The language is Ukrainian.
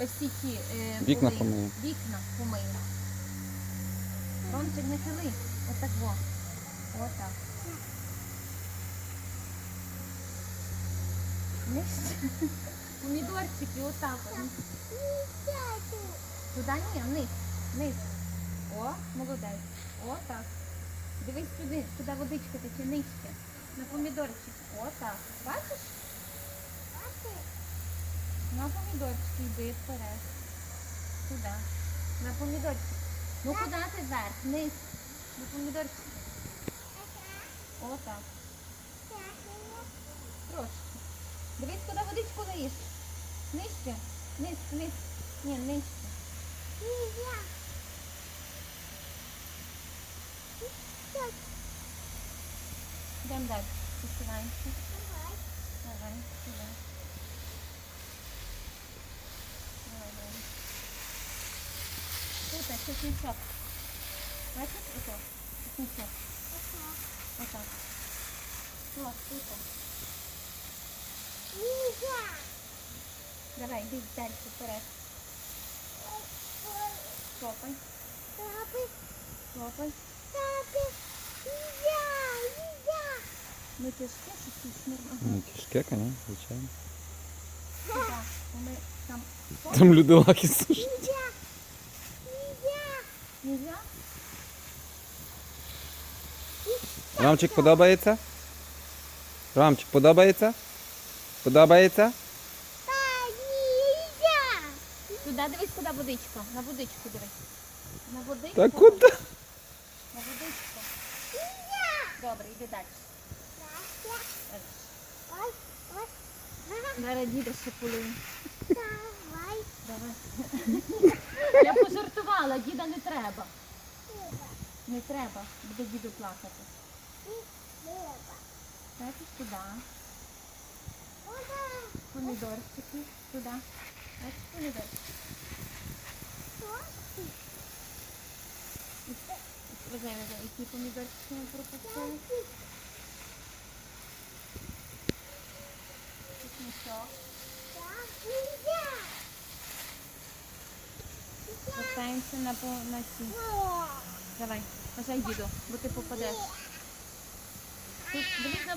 е, всі ті е, Вікна були. помию. Вікна помию. Ромчик не хили. Отак во. Отак. Нижче. Помідорчики, отак. от. Туди ні, вниз. Вниз. О, молодець. О, так. Дивись сюди, сюди водичка тече нижче. На помідорчик. О, так. Бачиш? На помідорчики йди вперед. Туди. На помідорчик. Ну куди ти вверх? Вниз. На помідорчик. О, так. Трошки. Дивись, куди водичку лиєш. Нижче. Низ, вниз. Ні, нижче. Йдемо далі. Посуваємося. Давай, сюди. Давай, давай. Тут, це снічок. Бачиш, ото? Снічок. Отак. О, тут. Давай, йди далі, вперед. Топай, топай. Ну тяжке, що ти нормально. Ну, тяжке, конечно, звичайно. Сюди. Бо Ми там Там людолаки сушать. нельзя? Рамчик подобається? Рамчик подобається? Подобається? Туди дивись, куди водичка. На водичку дивись. На водичку. Та куди? На водичку. Добре, йди далі. Зараз діда ще полив. Давай. Я пожартувала, діда не треба. Не треба, буде діду плакати. Бачиш туди. Помідорчики. Туди. Бачиш помідорчики. Вважай, вважай, які помідорчики ми пропустили. Чесничок. Поставимося на, на сі. Давай, вважай діду. Тут, дивись на